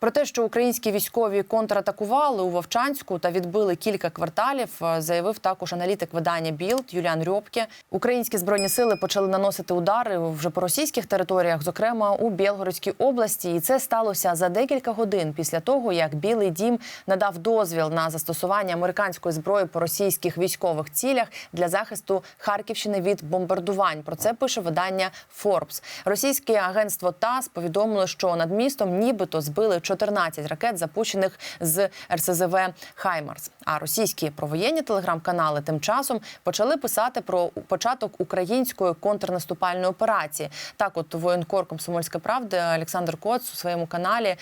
Про те, що українські військові контратакували у Вовчанську та відбили кілька кварталів, е, заявив також аналітик видання Білд Юліан Рьопке. Українські збройні сили почали наносити удари вже по російських територіях, зокрема у Білгородській області. І це сталося за декілька годин після того, як Білий Дім надав дозвіл на застосування американської зброї по російських військових цілях для захисту Харківщини від бомбардувань. Про це пише видання Forbes. Російське агентство ТАСС повідомило, що над містом нібито збили 14 ракет, запущених з РСЗВ Хаймарс. А російські провоєнні телеграм-канали тим часом почали писати про початок української контрнаступальної операції. Так, от воєнкор Комсомольська правда Олександр Коц у своєму каналі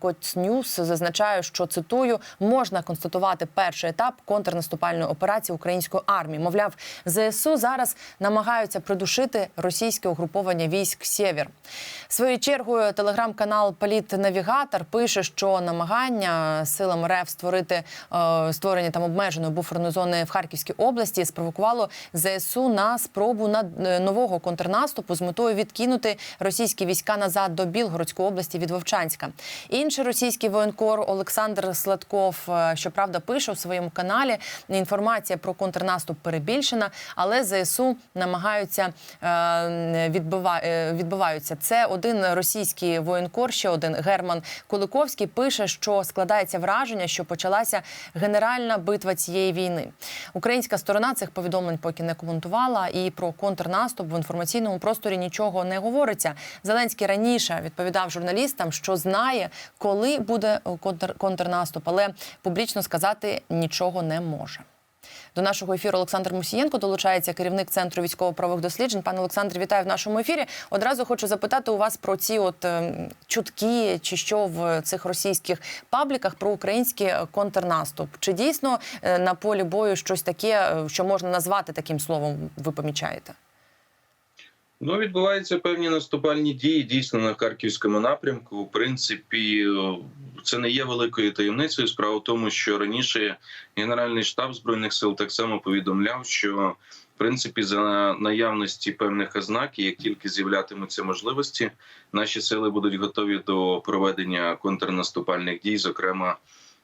Коц Ньюс зазначає, що цитую можна констатувати перший етап контрнаступальної операції української армії. Мовляв, ЗСУ зараз намагаються придушити російське угруповання військ Сєвєр. Своєю чергою телеграм-канал Політ-Навігатор пише, що намагання силам РФ створити е, створення там обмеженої буферної зони в Харківській області спровокувало ЗСУ на спробу на е, нового контрнаступу з метою відкинути російські війська назад до Білгородської області від Вовчанська. Інший російський воєнкор Олександр Сладков, е, щоправда, пише у своєму каналі. Інформація про контрнаступ перебільшена, але ЗСУ намагаються відбива, відбиваються. Це один російський воєнкор, ще один Герман Куликовський пише, що складається враження, що почалася генеральна битва цієї війни. Українська сторона цих повідомлень поки не коментувала, і про контрнаступ в інформаційному просторі нічого не говориться. Зеленський раніше відповідав журналістам, що знає, коли буде контр- контрнаступ, але публічно сказати нічого не може. До нашого ефіру Олександр Мусієнко долучається керівник центру військово-правових досліджень. Пане Олександр, вітаю в нашому ефірі. Одразу хочу запитати у вас про ці от ем, чутки, чи що в цих російських пабліках про український е, контрнаступ. Чи дійсно е, на полі бою щось таке, е, що можна назвати таким словом, ви помічаєте? Ну, відбуваються певні наступальні дії дійсно на харківському напрямку. В принципі, це не є великою таємницею. Справа в тому, що раніше Генеральний штаб збройних сил так само повідомляв, що в принципі за наявності певних ознак, як тільки з'являтимуться можливості, наші сили будуть готові до проведення контрнаступальних дій, зокрема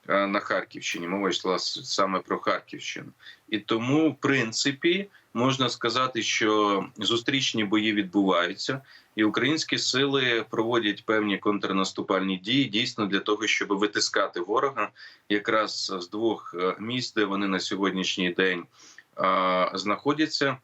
на Харківщині. Мова йшла саме про Харківщину, і тому, в принципі, можна сказати, що зустрічні бої відбуваються, і українські сили проводять певні контрнаступальні дії дійсно для того, щоб витискати ворога якраз з двох е, місць, де вони на сьогоднішній день е, знаходяться.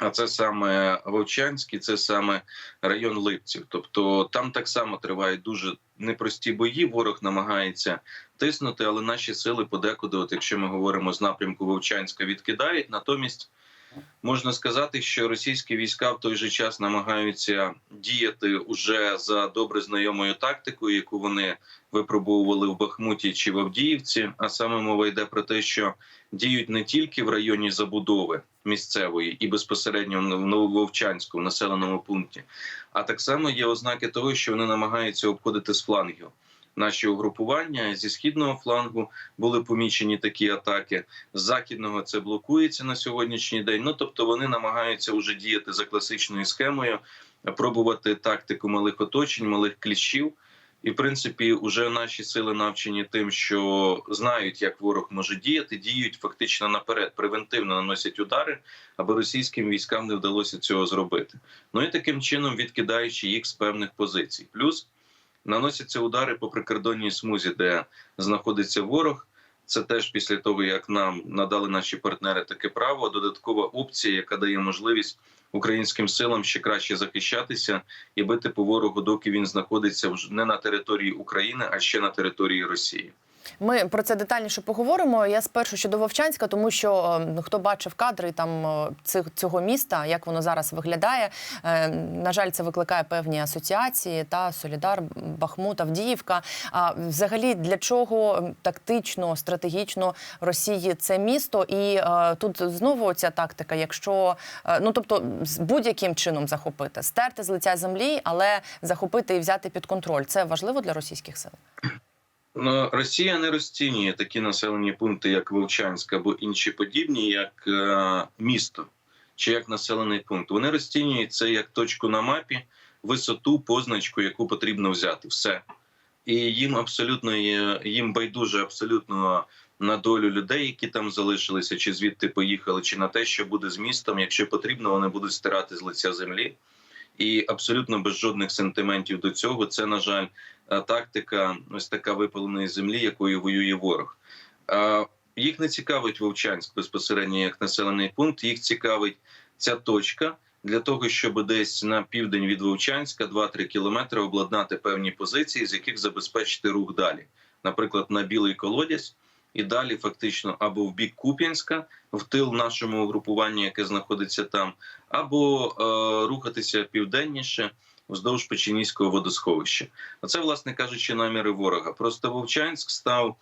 А це саме Вовчанський, це саме район Липців. Тобто там так само тривають дуже непрості бої. Ворог намагається тиснути, але наші сили подекуди, от якщо ми говоримо з напрямку Вовчанська, відкидають. Натомість можна сказати, що російські війська в той же час намагаються діяти уже за добре знайомою тактикою, яку вони випробовували в Бахмуті чи в Авдіївці. А саме мова йде про те, що діють не тільки в районі забудови місцевої і безпосередньо в Новововчанську в населеному пункті, а так само є ознаки того, що вони намагаються обходити з флангів. Наші угрупування зі східного флангу були помічені такі атаки. З західного це блокується на сьогоднішній день. Ну тобто вони намагаються вже діяти за класичною схемою, пробувати тактику малих оточень, малих кліщів. І в принципі, вже наші сили навчені тим, що знають, як ворог може діяти, діють фактично наперед, превентивно наносять удари, аби російським військам не вдалося цього зробити. Ну і таким чином відкидаючи їх з певних позицій. Плюс наносяться удари по прикордонній смузі, де знаходиться ворог. Це теж після того, як нам надали наші партнери таке право, додаткова опція, яка дає можливість українським силам ще краще захищатися і бити по ворогу, доки він знаходиться вже не на території України, а ще на території Росії. Ми про це детальніше поговоримо. Я спершу щодо Вовчанська, тому що е, хто бачив кадри там е, цих цього міста, як воно зараз виглядає. е, На жаль, це викликає певні асоціації та Солідар, Бахмут, Авдіївка. А взагалі для чого тактично, стратегічно Росії це місто? І е, тут знову ця тактика, якщо ну тобто з будь-яким чином захопити, стерти з лиця землі, але захопити і взяти під контроль. Це важливо для російських сил. Ну, Росія не розцінює такі населені пункти, як Вовчанськ або інші подібні, як е, місто чи як населений пункт. Вони розцінюють це як точку на мапі, висоту, позначку, яку потрібно взяти. Все. і їм абсолютно їм байдуже абсолютно на долю людей, які там залишилися, чи звідти поїхали, чи на те, що буде з містом. Якщо потрібно, вони будуть стирати з лиця землі. І абсолютно без жодних сентиментів до цього. Це, на жаль, тактика ось така випаленої землі, якою воює ворог. Е, Їх не цікавить Вовчанськ безпосередньо як населений пункт. Їх цікавить ця точка для того, щоб десь на південь від Вовчанська 2-3 кілометри обладнати певні позиції, з яких забезпечити рух далі, наприклад, на білий колодязь. І далі, фактично, або в бік Куп'янська, в тил нашому угрупуванню, яке знаходиться там, або е, рухатися південніше вздовж Печеніського водосховища. Оце, власне кажучи, наміри ворога. Просто Вовчанськ став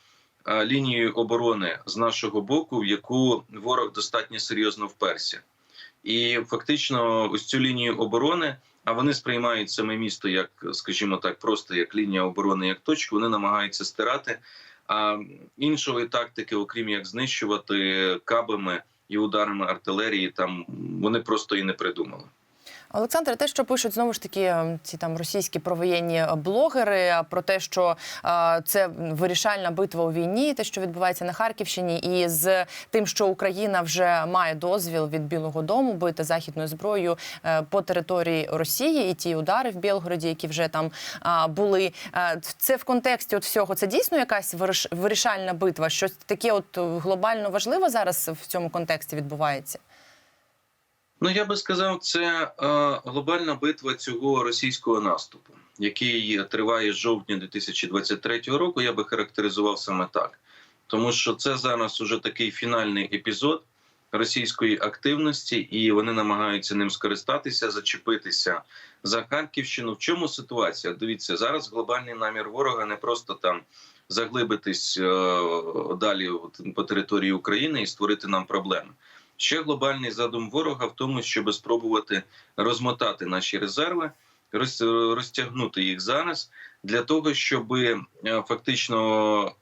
е, лінією оборони з нашого боку, в яку ворог достатньо серйозно вперся. І фактично, ось цю лінію оборони, а вони сприймають саме місто як, скажімо так, просто як лінія оборони, як точку. Вони намагаються стирати. А іншої тактики, окрім як знищувати кабами і ударами артилерії, там вони просто і не придумали. Олександр, те, що пишуть знову ж таки ем, ці там російські провоєнні блогери про те, що е, це вирішальна битва у війні, те, що відбувається на Харківщині, і з тим, що Україна вже має дозвіл від Білого Дому бити західною зброєю е, по території Росії, і ті удари в Білгороді, які вже там е, були. Е, це в контексті от всього. Це дійсно якась виріш- вирішальна битва. Щось таке, от глобально важливе зараз в цьому контексті відбувається. Ну я би сказав, це е, глобальна битва цього російського наступу, який триває з жовтня 2023 року. Я би характеризував саме так, тому що це зараз уже такий фінальний епізод російської активності, і вони намагаються ним скористатися, зачепитися за Харківщину. В чому ситуація? Дивіться, зараз глобальний намір ворога не просто там заглибитись е, далі по території України і створити нам проблеми. Ще глобальний задум ворога в тому, щоб спробувати розмотати наші резерви, роз- розтягнути їх зараз для того, щоб е, фактично,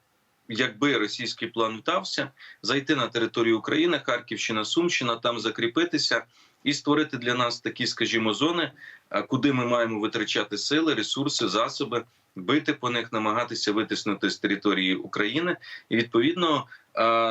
якби російський план вдався, зайти на територію України, Харківщина, Сумщина, там закріпитися і створити для нас такі, скажімо, зони, е, куди ми маємо витрачати сили, ресурси, засоби, бити по них, намагатися витиснути з території України, і відповідно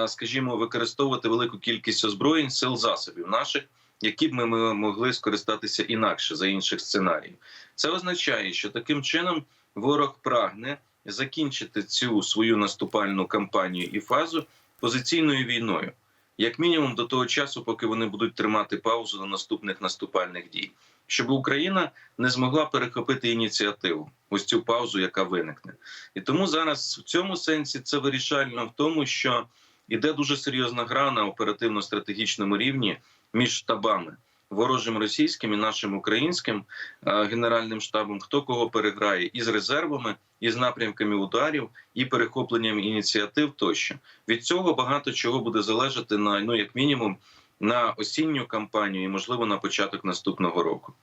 скажімо, використовувати велику кількість озброєнь, сил засобів наших, які б ми ми могли скористатися інакше за інших сценаріїв. Це означає, що таким чином ворог прагне закінчити цю свою наступальну кампанію і фазу позиційною війною, як мінімум до того часу, поки вони будуть тримати паузу до наступних наступальних дій, щоб Україна не змогла перехопити ініціативу, ось цю паузу, яка виникне. І тому зараз в цьому сенсі це вирішально в тому, що іде дуже серйозна гра на оперативно-стратегічному рівні між штабами ворожим російським і нашим українським е, генеральним штабом. Хто кого переграє із резервами, і з напрямками ударів, і перехопленням ініціатив тощо від цього багато чого буде залежати на ну як мінімум на осінню кампанію і можливо на початок наступного року.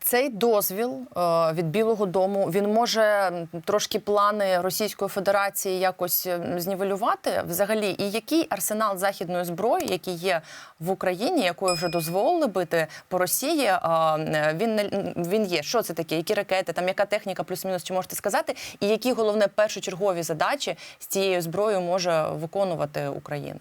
Цей дозвіл е, від Білого Дому він може трошки плани Російської Федерації якось знівелювати взагалі. І який арсенал західної зброї, який є в Україні, якою вже дозволили бити по Росії, е, він він є. Що це таке? Які ракети, там яка техніка, плюс-мінус, чи можете сказати? І які головне першочергові задачі з цією зброєю може виконувати Україна?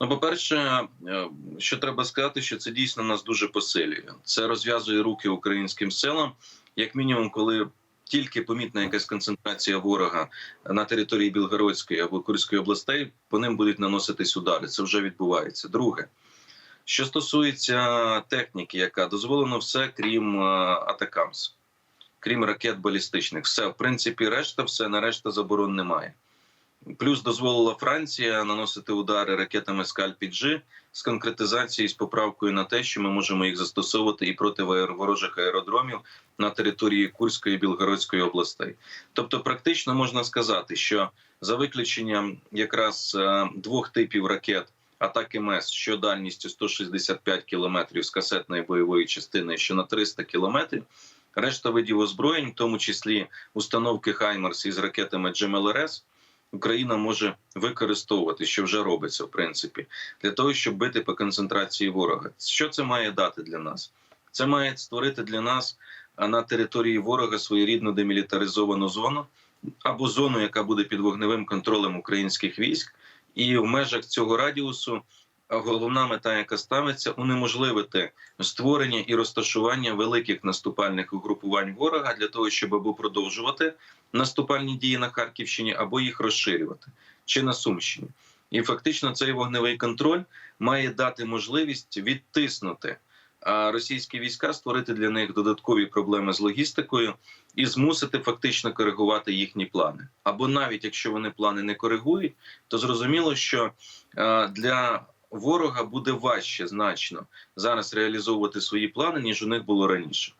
Ну, по-перше, е, що треба сказати, що це дійсно нас дуже посилює. Це розв'язує руки українським силам, як мінімум, коли тільки помітна якась концентрація ворога на території Білгородської або Курської областей, по ним будуть наноситись удари. Це вже відбувається. Друге, що стосується техніки, яка дозволено все, крім е, атакамс, крім ракет балістичних, все в принципі, решта, все на решта заборон немає. Плюс дозволила Франція наносити удари ракетами Скальпі-G з конкретизацією з поправкою на те, що ми можемо їх застосовувати і проти ворожих аеродромів на території Курської і Білгородської областей. Тобто, практично можна сказати, що за виключенням якраз е, двох типів ракет атаки МЕС, що дальністю 165 кілометрів з касетної бойової частини, що на 300 кілометрів. Решта видів озброєнь, в тому числі установки Хаймерс із ракетами GMLRS, Україна може використовувати, що вже робиться, в принципі, для того, щоб бити по концентрації ворога. Що це має дати для нас? Це має створити для нас на території ворога своєрідну демілітаризовану зону або зону, яка буде під вогневим контролем українських військ, і в межах цього радіусу головна мета, яка ставиться, унеможливити створення і розташування великих наступальних угрупувань ворога для того, щоб або продовжувати наступальні дії на Харківщині, або їх розширювати чи на Сумщині. І фактично цей вогневий контроль має дати можливість відтиснути російські війська, створити для них додаткові проблеми з логістикою і змусити фактично коригувати їхні плани. Або навіть якщо вони плани не коригують, то зрозуміло, що для ворога буде важче значно зараз реалізовувати свої плани ніж у них було раніше.